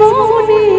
জীবনী।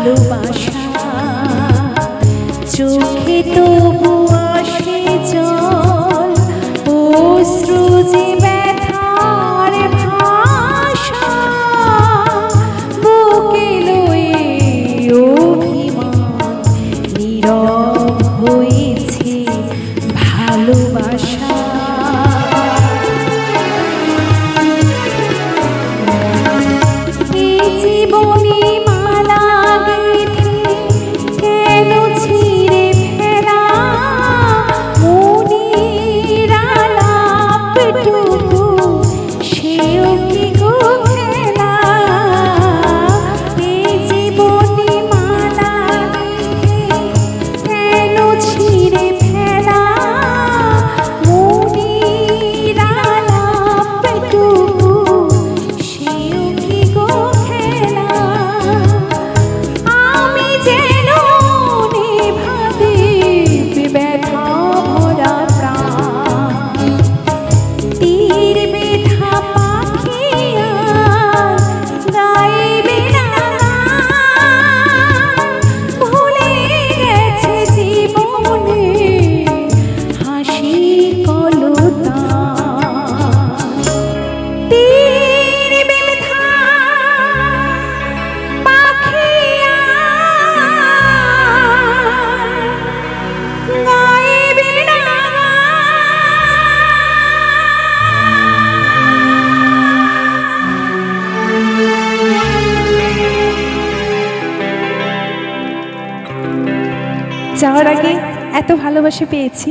ভালোবাসা। চোখে তবু আসে জল, অশ্রু যে ব্যথার ভাষা। বুকে লয়ে অভিমান হয়েছে ভালোবাসা। জীবন wait. যাওয়ার আগে এত ভালোবাসা পেয়েছি।